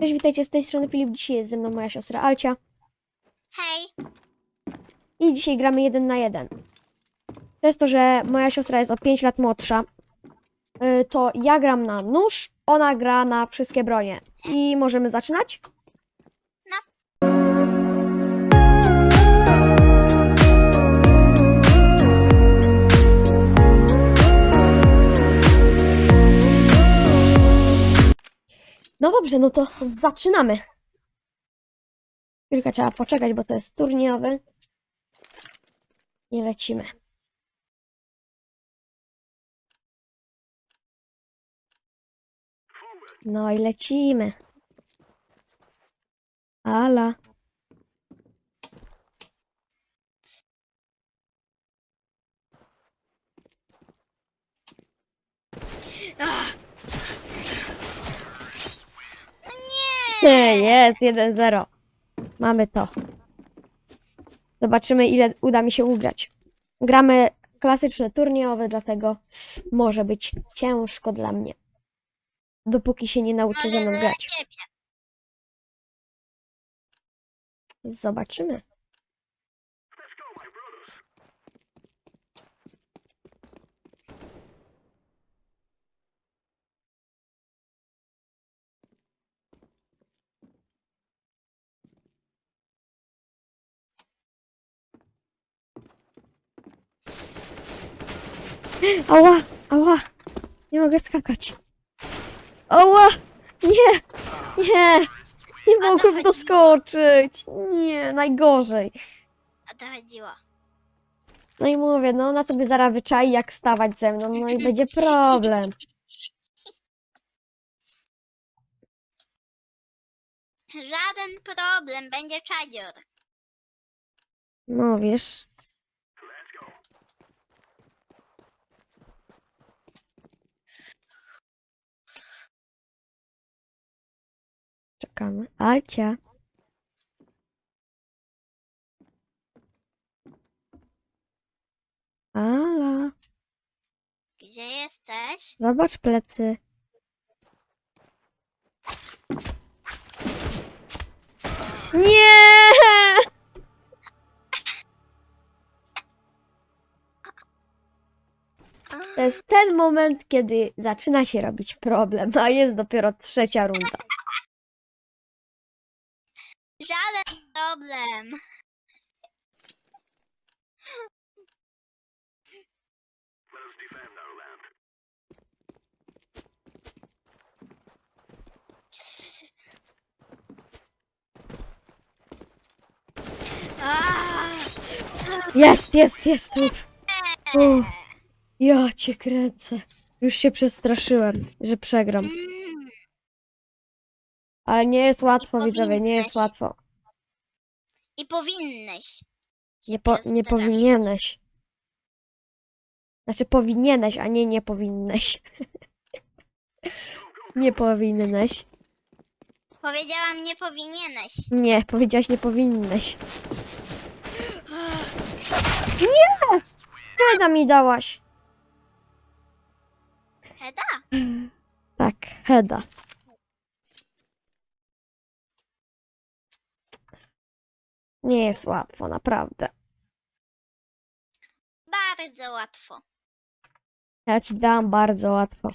Cześć, witajcie z tej strony Filip. Dzisiaj jest ze mną moja siostra Alcia. Hej, I dzisiaj gramy jeden na jeden. Przez to, że moja siostra jest o 5 lat młodsza, y, to ja gram na nóż, ona gra na wszystkie bronie. I możemy zaczynać? No dobrze, no to zaczynamy. Chwilkę trzeba poczekać, bo to jest turniejowy. I lecimy. No i lecimy. Ala. Jest 1-0. Mamy to. Zobaczymy, ile uda mi się ugrać. Gramy klasyczny turniejowy, dlatego może być ciężko dla mnie. Dopóki się nie nauczy ze mną grać. Zobaczymy. Ała, ała, nie mogę skakać. Ała, nie, nie, nie mogłem doskoczyć. Nie, najgorzej. O to chodziło. No i mówię, no ona sobie zaraz wyczai jak stawać ze mną, no i będzie problem. Żaden problem, będzie czadzior. No wiesz. Czekamy. Alcia. Ala, Gdzie jesteś? zobacz plecy. Nie! To jest ten moment, kiedy zaczyna się robić problem, a jest dopiero trzecia runda. Żaden problem. Ah, Jest, jest, jest. Uf. Uff. Ja cię kręcę. Już się przestraszyłem, że przegram. mm, Ale nie jest łatwo, widzowie, nie jest łatwo. I powinnyś. Nie, po, nie powinieneś. Znaczy powinieneś, a nie nie powinneś. nie powinneś. Powiedziałam, nie powinieneś. Nie, powiedziałaś nie powinneś. Nie! Heda mi dałaś. Heda? Tak, Heda. Nie jest łatwo, naprawdę. Bardzo łatwo. Ja ci dam bardzo łatwo.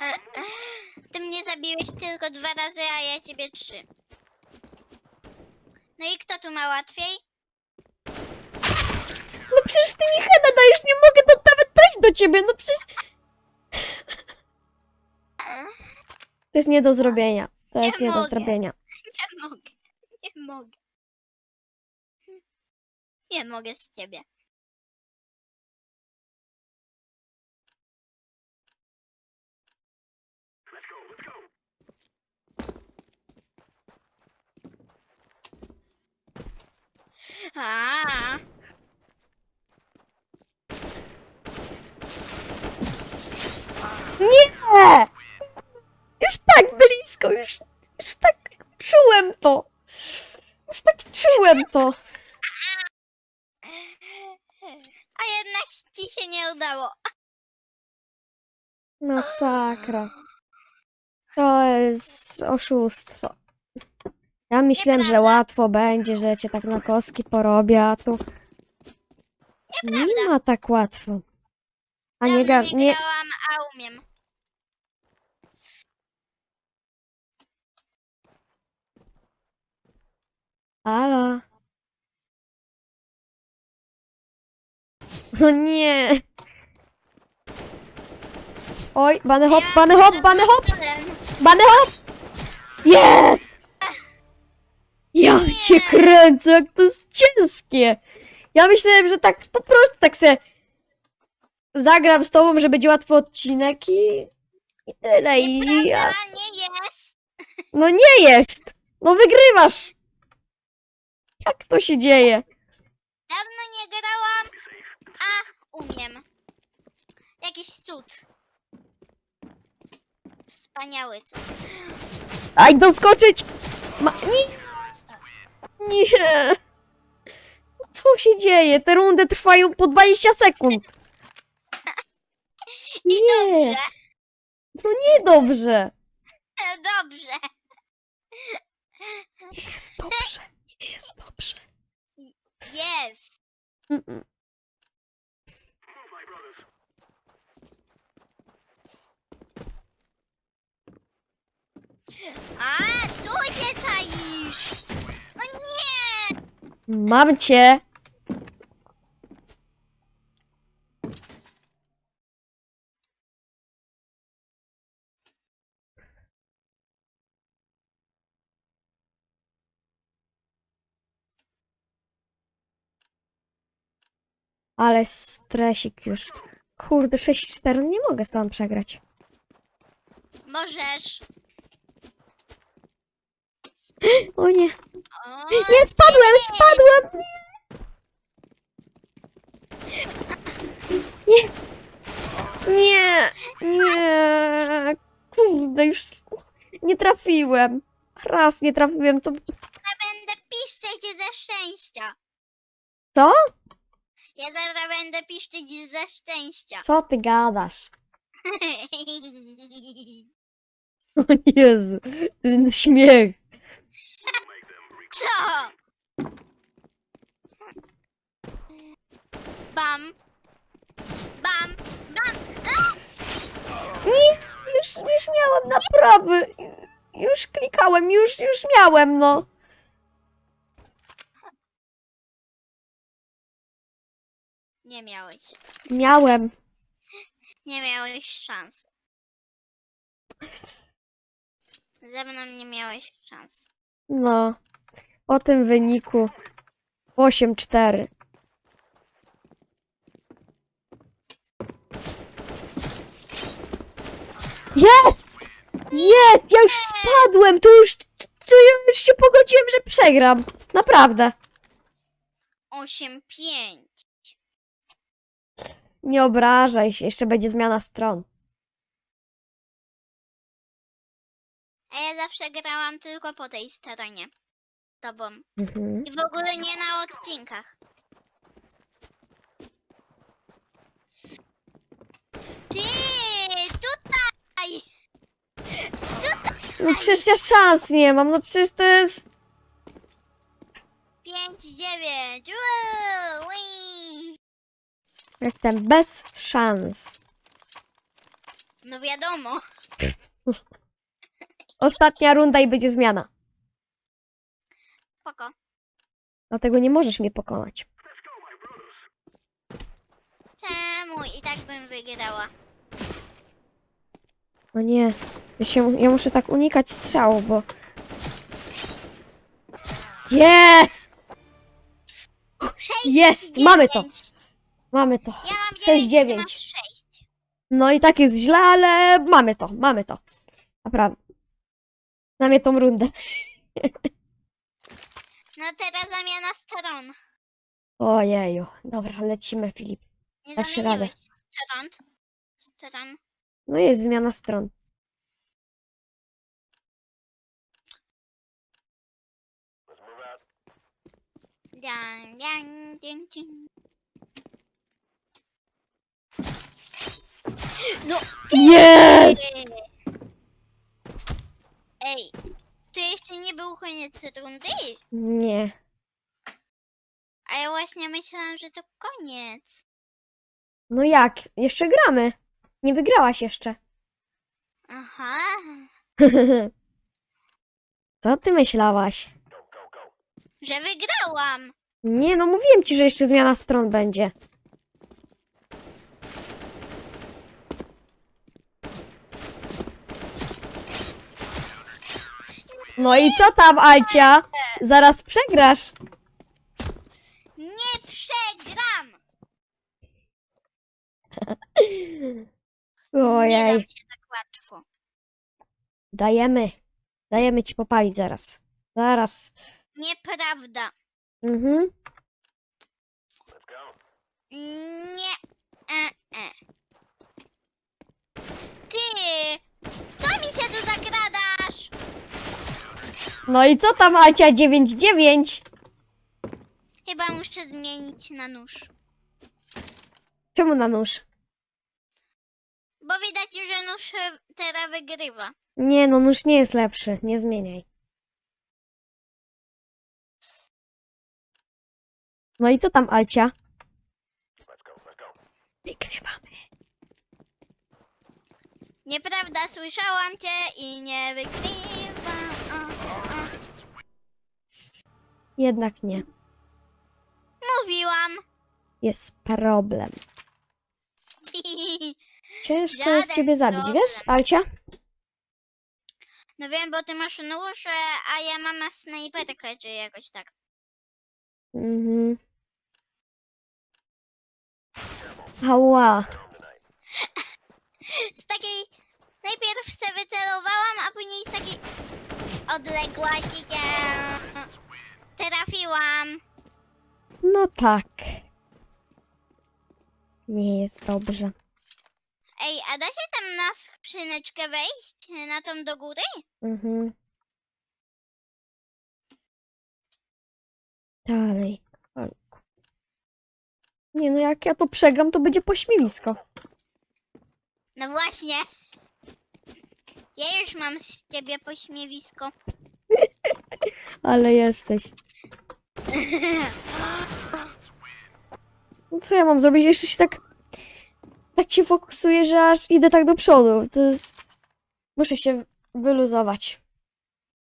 E, e, Ty mnie zabiłeś tylko dwa razy, a ja ciebie trzy. No i kto tu ma łatwiej? No przecież ty mi Heda dajesz, nie mogę do, nawet dojść do ciebie, no przecież... To jest nie do zrobienia. To Nie jest nie do mogę. zrobienia. Nie mogę. Mogę. Nie mogę z ciebie. A, Nie! Już tak blisko, już, już tak czułem to. Już tak czułem to. a jednak ci się nie udało. Masakra. To jest oszustwo. Ja myślałem, że łatwo będzie, że cię tak na kostki porobię, a tu nie ma tak łatwo. A nie, Dawno ga- nie, grałam, a umiem. Ala. O nie. Oj, bany hop, bany hop, bany hop, bany hop. Jest! Ja cię kręcę, jak to jest ciężkie. Ja myślałem, że tak po prostu tak se zagram z tobą, że będzie łatwy odcinek i, i tyle. I, Nieprawda, nie jest. no nie jest. No wygrywasz. Jak to się dzieje? Dawno nie grałam, a umiem. Jakiś cud. Wspaniały cud. Aj, doskoczyć! Ma... Nie! Nie! Co się dzieje? Te rundy trwają po 20 sekund. I Nie, dobrze, to niedobrze. dobrze. Nie jest dobrze, nie jest dobrze. Jest. Mm-mm. A, tu się czaisz. No nie. Mam cię. Ale stresik już. Kurde, 6-4 nie mogę z tobą przegrać. Możesz. O nie, O, nie, spadłem, spadłem! Nie! Nie! Nie! Kurde, już nie trafiłem. Raz nie trafiłem, to... Ja będę piszczeć ze szczęścia. Co? Ja zaraz będę piszczeć ze szczęścia. Co ty gadasz? O Jezu, ten śmiech. Co? Bam. Bam. Bam. A! Nie, już, już miałem naprawy. Już klikałem, już, już miałem, no. Nie miałeś. Miałem. Nie miałeś szans. Ze mną nie miałeś szans. No. Po tym wyniku 8-4. Jest! Jest! Ja już spadłem! To już, to ja już się pogodziłem, że przegram. Naprawdę. 8-5. Nie obrażaj się, jeszcze będzie zmiana stron. A ja zawsze grałam tylko po tej stronie. Z Tobą. Mhm. I w ogóle nie na odcinkach. Ty, tutaj! No przecież ja szans nie mam, no przecież to jest... 5, 9. Woo, wii. Jestem bez szans. No wiadomo. Ostatnia runda i będzie zmiana. Spoko. Dlatego nie możesz mnie pokonać. Czemu? I tak bym wygrała. O nie. Ja, się, ja muszę tak unikać strzału, bo... Jest! 6, Jest! Mamy to! Mamy to. Ja mam 6, 9, 9. Ty masz 6. No i tak jest źle, ale mamy to, mamy to. Naprawdę. Na mnie tą rundę. No teraz zamiana stron. Ojeju. Dobra, lecimy, Filip. Nie Dasz zamieniłeś stron. Stron. No jest zmiana stron. Dang, dang, ding, ding. No, Jest! Ej, to jeszcze nie był koniec rundy? Nie. A ja właśnie myślałam, że to koniec. No jak? Jeszcze gramy. Nie wygrałaś jeszcze. Aha. Co ty myślałaś? Że wygrałam. Nie, no mówiłem ci, że jeszcze zmiana stron będzie. No i co tam, Alcia? Zaraz przegrasz. Nie przegram. Nie dam Ojej. się tak łatwo. Dajemy. Dajemy ci popalić zaraz. Zaraz. Nieprawda. Mhm. Nie. E, e. Ty! Co mi się tu zakradasz? No i co tam, Alcia 99? Chyba muszę zmienić na nóż. Czemu na nóż? Bo widać, że nóż e, teraz wygrywa. Nie, no nóż nie jest lepszy. Nie zmieniaj. No i co tam, Alcia? Wygrywamy. Nieprawda, słyszałam cię i nie wygrywam. Jednak nie. Mówiłam. Jest problem. Ciężko jest ciebie zabić, problem. wiesz, Alcia? No wiem, bo ty masz nóż, a ja mam snajperkę, czy jakoś tak. Mhm. Ała. Z takiej... Najpierw se wycelowałam, a później z takiej odległości cię trafiłam. No tak. Nie jest dobrze. Ej, a da się tam na skrzyneczkę wejść? Na tą do góry? Mhm. Dalej. Olku. Nie no, jak ja to przegram, to będzie pośmiewisko. No właśnie. Ja już mam z ciebie pośmiewisko. Ale jesteś. No co ja mam zrobić? Jeszcze się tak... Tak się fokusuję, że aż idę tak do przodu. To jest... Muszę się wyluzować.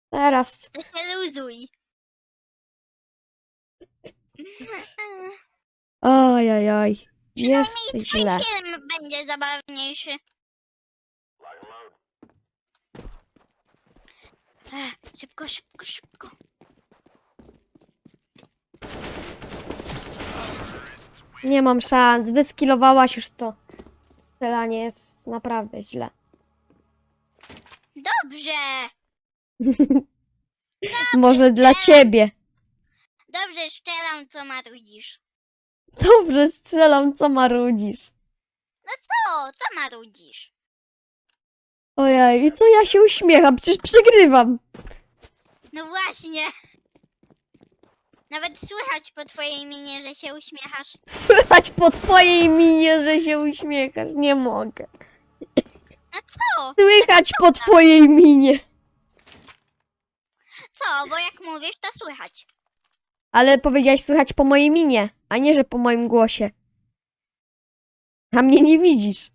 Teraz. To się luzuj. Oj, oj, oj. Przynajmniej Jest twój źle. film będzie zabawniejszy. Ech, Szybko, szybko, szybko. Nie mam szans. Wyskilowałaś już to. Strzelanie jest naprawdę źle. Dobrze. Może dla ciebie. Dobrze strzelam, co marudzisz. Dobrze strzelam, co marudzisz. Co? Co marudzisz? Ojej, i co ja się uśmiecham? Przecież przegrywam. No właśnie. Nawet słychać po twojej minie, że się uśmiechasz. Słychać po twojej minie, że się uśmiechasz. Nie mogę. No co? Słychać po twojej minie. Co? Bo jak mówisz, to słychać. Ale powiedziałaś słychać po mojej minie, a nie, że po moim głosie. A mnie nie widzisz.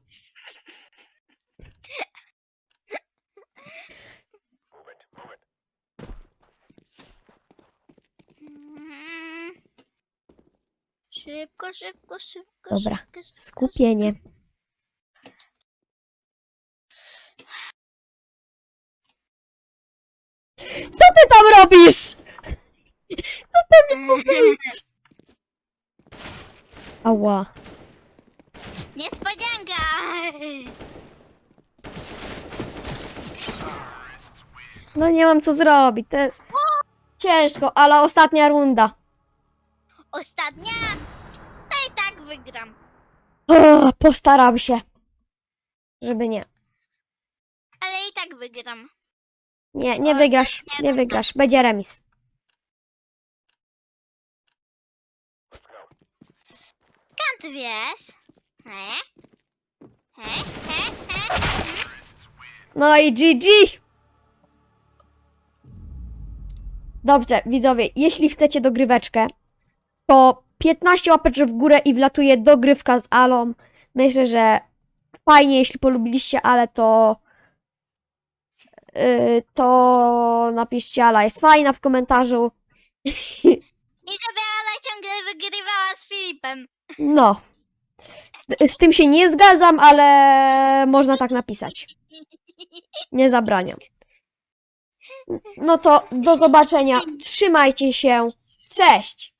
Szybko, szybko, szybko. Dobra, szybko, szybko, Skupienie. Co ty tam robisz? szybko. Ała. Niespodzianka! No nie mam co zrobić. To jest ciężko, ale ostatnia runda. Ostatnia? To i tak wygram. O, postaram się. Żeby nie. Ale i tak wygram. Nie, nie wygrasz. Nie wygrasz. Będzie remis. Skąd wiesz? He? He? He? He? No i GG. Dobrze, widzowie, jeśli chcecie dogryweczkę, to 15 łapeczek w górę i wlatuje dogrywka z Alą. Myślę, że fajnie, jeśli polubiliście Ale, to yy, to napiszcie Ala jest fajna w komentarzu. I żeby Ala ciągle wygrywała z Filipem. No. Z tym się nie zgadzam, ale można tak napisać. Nie zabraniam. No to do zobaczenia. Trzymajcie się. Cześć!